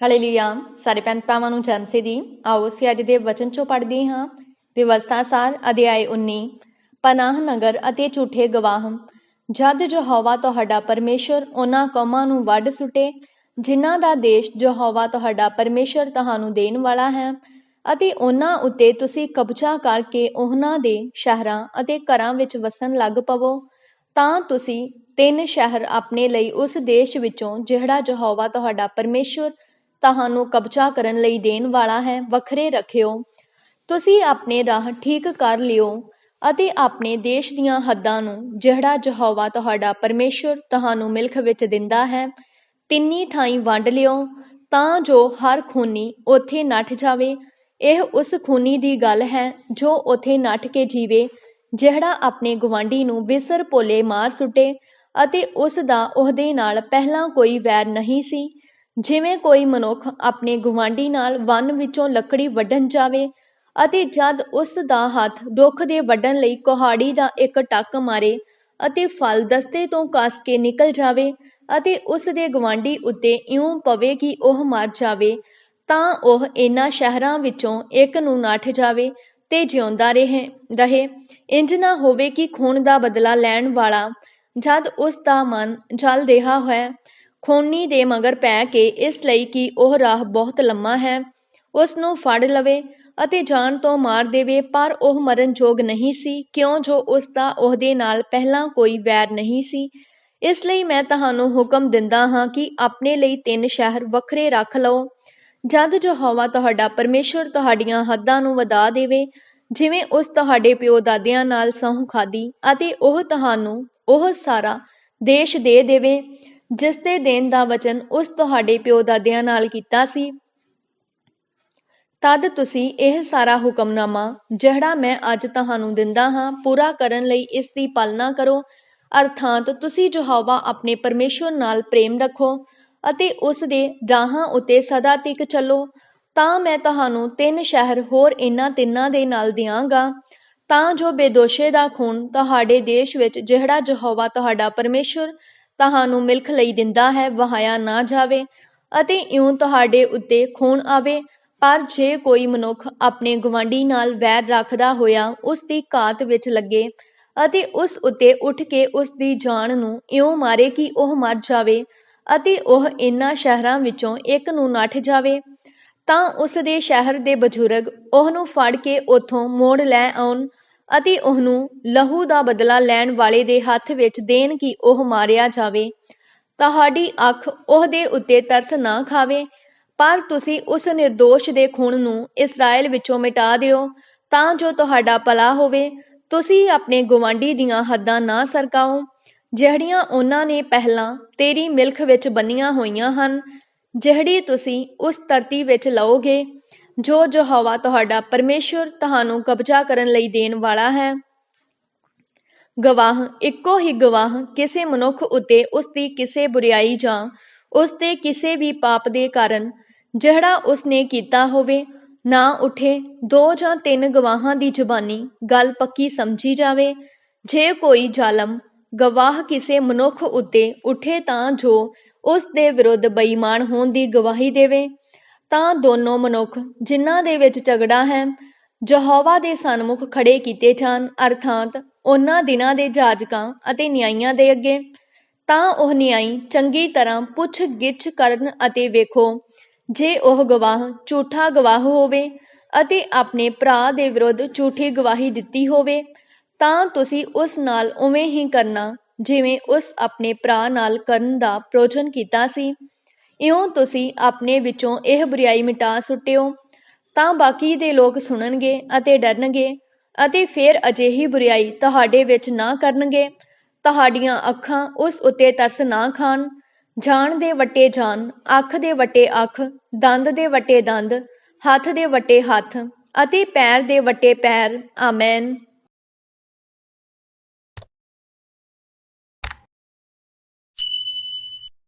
Hallelujah ਸਾਰੇ ਭੈਣ ਭਰਾਵਾਂ ਨੂੰ ਜਨਸੇ ਦੀ ਆਓ ਅਸੀਂ ਅੱਜ ਦੇ ਵਚਨ ਚੋਂ ਪੜ੍ਹਦੇ ਹਾਂ। ਵਿਵਸਥਾ ਸਾਰ ਅਧਿਆਇ 19 ਪਨਾਹ ਨਗਰ ਅਤੇ ਝੂਠੇ ਗਵਾਹ। ਜਦ ਯਹੋਵਾ ਤੁਹਾਡਾ ਪਰਮੇਸ਼ਰ ਉਹਨਾਂ ਕੌਮਾਂ ਨੂੰ ਵੱਢ ਸੁੱਟੇ, ਜਿਨ੍ਹਾਂ ਦਾ ਦੇਸ਼ ਯਹੋਵਾ ਤੁਹਾਡਾ ਪਰਮੇਸ਼ਰ ਤੁਹਾਨੂੰ ਦੇਣ ਵਾਲਾ ਹੈ, ਅਤੇ ਉਹਨਾਂ ਉੱਤੇ ਤੁਸੀਂ ਕਬਜ਼ਾ ਕਰਕੇ ਉਹਨਾਂ ਦੇ ਸ਼ਹਿਰਾਂ ਅਤੇ ਘਰਾਂ ਵਿੱਚ ਵਸਣ ਲੱਗ ਪਵੋ, ਤਾਂ ਤੁਸੀਂ ਤਿੰਨ ਸ਼ਹਿਰ ਆਪਣੇ ਲਈ ਉਸ ਦੇਸ਼ ਵਿੱਚੋਂ ਜਿਹੜਾ ਯਹੋਵਾ ਤੁਹਾਡਾ ਪਰਮੇਸ਼ਰ ਤੁਹਾਨੂੰ ਕਬਜ਼ਾ ਕਰਨ ਲਈ ਦੇਣ ਵਾਲਾ ਹੈ, ਵੱਖਰੇ ਰੱਖਿਓ। ਤੁਸੀਂ ਆਪਣੇ ਰਾਹ ਠੀਕ ਕਰ ਲਿਓ ਅਤੇ ਆਪਣੇ ਦੇਸ਼ ਦੀਆਂ ਹੱਦਾਂ ਨੂੰ, ਜਿਹੜਾ ਯਹੋਵਾ ਤੁਹਾਡਾ ਪਰਮੇਸ਼ਰ ਤੁਹਾਨੂੰ ਮਿਲਖ ਵਿੱਚ ਦਿੰਦਾ ਹੈ, ਤਿੰਨੀ ਥਾਈਂ ਵੰਡ ਲਿਓ, ਤਾਂ ਜੋ ਹਰ ਖੂਨੀ ਉੱਥੇ ਨੱਠ ਜਾਵੇ। ਇਹ ਉਸ ਖੂਨੀ ਦੀ ਗੱਲ ਹੈ ਜੋ ਉੱਥੇ ਨੱਠ ਕੇ ਜੀਵੇ, ਜਿਹੜਾ ਆਪਣੇ ਗਵਾਂਢੀ ਨੂੰ ਵਿਸਰ ਭੋਲੇ ਮਾਰ ਸੁੱਟੇ ਅਤੇ ਉਸ ਦਾ ਉਹਦੇ ਨਾਲ ਪਹਿਲਾਂ ਕੋਈ ਵੈਰ ਨਹੀਂ ਸੀ। ਜਿਵੇਂ ਕੋਈ ਮਨੁੱਖ ਆਪਣੇ ਗਵਾਂਢੀ ਨਾਲ ਵਨ ਵਿੱਚੋਂ ਲੱਕੜੀ ਵੱਢਣ ਜਾਵੇ ਅਤੇ ਜਦ ਉਸ ਦਾ ਹੱਥ ਰੁੱਖ ਦੇ ਵੱਢਣ ਲਈ ਕੁਹਾੜੀ ਦਾ ਇੱਕ ਟੱਕ ਮਾਰੇ ਅਤੇ ਫਲ ਦਸਤੇ ਤੋਂ ਕੱਸ ਕੇ ਨਿਕਲ ਜਾਵੇ ਅਤੇ ਉਸ ਦੇ ਗਵਾਂਢੀ ਉੱਤੇ ਇਉਂ ਪਵੇ ਕਿ ਉਹ ਮਰ ਜਾਵੇ, ਤਾਂ ਉਹ ਇਹਨਾਂ ਸ਼ਹਿਰਾਂ ਵਿੱਚੋਂ ਇੱਕ ਨੂੰ ਨੱਠ ਜਾਵੇ ਤੇ ਜਿਉਂਦਾ ਰਹੇ ਰਹੇ। ਇੰਜ ਨਾ ਹੋਵੇ ਕਿ ਖੂਨ ਦਾ ਬਦਲਾ ਲੈਣ ਵਾਲਾ ਜਦ ਉਸ ਦਾ ਮਨ ਜਲ ਰਿਹਾ ਹੈ ਖੂਨੀ ਦੇ ਮਗਰ ਪੈ ਕੇ ਇਸ ਲਈ ਕਿ ਉਹ ਰਾਹ ਬਹੁਤ ਲੰਮਾ ਹੈ, ਉਸ ਨੂੰ ਫੜ ਲਵੇ ਅਤੇ ਜਾਨ ਤੋਂ ਮਾਰ ਦੇਵੇ, ਪਰ ਉਹ ਮਰਨ ਯੋਗ ਨਹੀਂ ਸੀ, ਕਿਉਂ ਜੋ ਉਸ ਦਾ ਉਹਦੇ ਨਾਲ ਪਹਿਲਾਂ ਕੋਈ ਵੈਰ ਨਹੀਂ ਸੀ। ਇਸ ਲਈ ਮੈਂ ਤੁਹਾਨੂੰ ਹੁਕਮ ਦਿੰਦਾ ਹਾਂ ਕਿ ਆਪਣੇ ਲਈ ਤਿੰਨ ਸ਼ਹਿਰ ਵੱਖਰੇ ਰੱਖ ਲਓ। ਜਦ ਹਵਾ ਤੁਹਾਡਾ ਪਰਮੇਸ਼ਰ ਤੁਹਾਡੀਆਂ ਹੱਦਾਂ ਨੂੰ ਵਧਾ ਦੇਵੇ, ਜਿਵੇਂ ਉਸ ਤੁਹਾਡੇ ਪਿਓ ਦਾਦਿਆਂ ਨਾਲ ਸਹੁੰ ਖਾਦੀ ਅਤੇ ਉਹ ਤੁਹਾਨੂੰ ਉਹ ਸਾਰਾ ਦੇਸ਼ ਦੇ ਦੇਵੇ ਜਿਸ ਦੇ ਦੇਣ ਦਾ ਵਚਨ ਉਸ ਤੁਹਾਡੇ ਪਿਓ ਦਾਦਿਆਂ ਨਾਲ ਕੀਤਾ ਸੀ। ਤਦ ਤੁਸੀਂ ਇਹ ਸਾਰਾ ਹੁਕਮਨਾਮਾ, ਜਿਹੜਾ ਮੈਂ ਅੱਜ ਤੁਹਾਨੂੰ ਦਿੰਦਾ ਹਾਂ, ਪੂਰਾ ਕਰਨ ਲਈ ਇਸ ਦੀ ਪਾਲਣਾ ਕਰੋ। ਅਰਥਾਤ ਤੁਸੀਂ ਯਹੋਵਾ ਆਪਣੇ ਪਰਮੇਸ਼ਵਰ ਨਾਲ ਪ੍ਰੇਮ ਰੱਖੋ ਅਤੇ ਉਸ ਦੇ ਰਾਹਾਂ ਉੱਤੇ ਸਦਾ ਤੱਕ ਚੱਲੋ। ਤਾਂ ਮੈਂ ਤੁਹਾਨੂੰ ਤਿੰਨ ਸ਼ਹਿਰ ਹੋਰ ਇਹਨਾਂ ਤਿੰਨਾਂ ਦੇ ਨਾਲ ਦਿਆਂਗਾ। ਤਾਂ ਜੋ ਬੇਦੋਸ਼ੇ ਦਾ ਖੂਨ ਤੁਹਾਡੇ ਦੇਸ਼ ਵਿੱਚ ਜਿਹੜਾ ਯਹੋਵਾ ਤੁਹਾਡਾ ਪਰਮੇਸ਼ਵਰ ਤੁਹਾਨੂੰ ਮਿਲਖ ਲਈ ਦਿੰਦਾ ਹੈ, ਵਹਾਇਆ ਨਾ ਜਾਵੇ ਅਤੇ ਇਉਂ ਤੁਹਾਡੇ ਉੱਤੇ ਖੂਨ ਆਵੇ। ਪਰ ਜੇ ਕੋਈ ਮਨੁੱਖ ਆਪਣੇ ਗਵਾਂਢੀ ਨਾਲ ਵੈਰ ਰੱਖਦਾ ਹੋਇਆ ਉਸ ਦੀ ਘਾਤ ਵਿੱਚ ਲੱਗੇ ਅਤੇ ਉਸ ਉੱਤੇ ਉੱਠ ਕੇ ਉਸ ਦੀ ਜਾਨ ਨੂੰ ਇਉਂ ਮਾਰੇ ਕਿ ਉਹ ਮਰ ਜਾਵੇ ਅਤੇ ਉਹ ਇਨ੍ਹਾਂ ਸ਼ਹਿਰਾਂ ਵਿੱਚੋਂ ਇੱਕ ਨੂੰ ਨੱਠ ਜਾਵੇ, ਤਾਂ ਉਸ ਦੇ ਸ਼ਹਿਰ ਦੇ ਬਜ਼ੁਰਗ ਉਹਨੂੰ ਫੜ ਕੇ ਉਥੋਂ ਮੋੜ ਲੈ ਆਉਣ ਅਤੇ ਉਹਨੂੰ ਲਹੂ ਦਾ ਬਦਲਾ ਲੈਣ ਵਾਲੇ ਦੇ ਹੱਥ ਵਿੱਚ ਦੇਣ ਕਿ ਉਹ ਮਾਰਿਆ ਜਾਵੇ। ਤੁਹਾਡੀ ਅੱਖ ਉਹਦੇ ਉੱਤੇ ਤਰਸ ਨਾ ਖਾਵੇ, ਪਰ ਤੁਸੀਂ ਉਸ નિર્ਦੋਸ਼ ਦੇ ਖੂਨ ਨੂੰ ਇਸਰਾਇਲ ਵਿੱਚੋਂ ਮਿਟਾ ਦਿਓ, ਤਾਂ ਜੋ ਤੁਹਾਡਾ ਭਲਾ ਹੋਵੇ। ਤੁਸੀਂ ਆਪਣੇ ਗਵਾਂਢੀ ਦੀਆਂ ਹੱਦਾਂ ਨਾ ਸਰਕਾਓ, ਜਿਹੜੀਆਂ ਉਹਨਾਂ ਨੇ ਪਹਿਲਾਂ ਤੇਰੀ ਮਿਲਖ ਵਿੱਚ ਬੰਨੀਆਂ ਹੋਈਆਂ ਹਨ, ਜਿਹੜੀ ਤੁਸੀਂ ਉਸ ਧਰਤੀ ਵਿੱਚ ਲਓਗੇ। ਜੋ ਯਹੋਵਾ ਤੁਹਾਡਾ ਪਰਮੇਸ਼ਰ ਤੁਹਾਨੂੰ ਕਬਜ਼ਾ ਕਰਨ ਲਈ ਦੇਣ ਵਾਲਾ ਹੈ। ਗਵਾਹ, ਇੱਕੋ ਹੀ ਗਵਾਹ ਕਿਸੇ ਮਨੁੱਖ ਉੱਤੇ ਉਸ ਦੀ ਕਿਸੇ ਬੁਰੀਾਈ ਜਾਂ ਉਸ ਦੇ ਕਿਸੇ ਵੀ ਪਾਪ ਦੇ ਕਾਰਨ ਜਿਹੜਾ ਉਸ ਨੇ ਕੀਤਾ ਹੋਵੇ, ਨਾ ਉਠੇ, ਦੋ ਜਾਂ ਤਿੰਨ ਗਵਾਹਾਂ ਦੀ ਜ਼ੁਬਾਨੀ ਗੱਲ ਪੱਕੀ ਸਮਝੀ ਜਾਵੇ। ਜੇ ਕੋਈ ਜ਼ਾਲਮ ਗਵਾਹ ਕਿਸੇ ਮਨੁੱਖ ਉੱਤੇ ਉਠੇ ਤਾਂ ਜੋ ਉਸ ਦੇ ਵਿਰੁੱਧ ਬੇਈਮਾਨ ਹੋਣ ਦੀ ਗਵਾਹੀ ਦੇਵੇ। ਤਾਂ ਦੋਨੋਂ ਮਨੁੱਖ ਜਿਨ੍ਹਾਂ ਦੇ ਵਿੱਚ ਝਗੜਾ ਹੈ, ਯਹੋਵਾ ਦੇ ਸਨਮੁਖ ਖੜੇ ਕੀਤੇ ਜਾਣ, ਅਰਥਾਤ ਉਹਨਾਂ ਦਿਨਾਂ ਦੇ ਜਾਜਕਾਂ ਅਤੇ ਨਿਆਈਆਂ ਦੇ ਅੱਗੇ। ਤਾਂ ਉਹ ਨਿਆਈ ਚੰਗੀ ਤਰ੍ਹਾਂ ਪੁੱਛ ਗਿੱਛ ਕਰਨ ਅਤੇ ਵੇਖੋ, ਜੇ ਉਹ ਗਵਾਹ ਝੂਠਾ ਗਵਾਹ ਹੋਵੇ ਅਤੇ ਆਪਣੇ ਭਰਾ ਦੇ ਵਿਰੁੱਧ ਝੂਠੀ ਗਵਾਹੀ ਦਿੱਤੀ ਹੋਵੇ, ਤਾਂ ਤੁਸੀਂ ਉਸ ਨਾਲ ਉਵੇਂ ਹੀ ਕਰਨਾ ਜਿਵੇਂ ਉਸ ਆਪਣੇ ਭਰਾ ਨਾਲ ਕਰਨ ਦਾ ਪ੍ਰੋਜਨ ਕੀਤਾ ਸੀ। ਇਉਂ ਤੁਸੀਂ ਆਪਣੇ ਵਿੱਚੋਂ ਇਹ ਬੁਰੀਾਈ ਮਿਟਾ ਸੁੱਟਿਓ। ਤਾਂ ਬਾਕੀ ਦੇ ਲੋਕ ਸੁਣਨਗੇ ਅਤੇ ਡਰਨਗੇ ਅਤੇ ਫਿਰ ਅਜਿਹੀ ਬੁਰੀਾਈ ਤੁਹਾਡੇ ਵਿੱਚ ਨਾ ਕਰਨਗੇ। ਤੁਹਾਡੀਆਂ ਅੱਖਾਂ ਉਸ ਉੱਤੇ ਤਰਸ ਨਾ ਖਾਣ। ਜਾਣ ਦੇ ਵੱਟੇ ਜਾਨ ਅੱਖ ਦੇ ਵੱਟੇ ਅੱਖ, ਦੰਦ ਦੇ ਵੱਟੇ ਦੰਦ, ਹੱਥ ਦੇ ਵੱਟੇ ਹੱਥ ਅਤੇ ਪੈਰ ਦੇ ਵੱਟੇ ਪੈਰ। ਆਮੇਨ।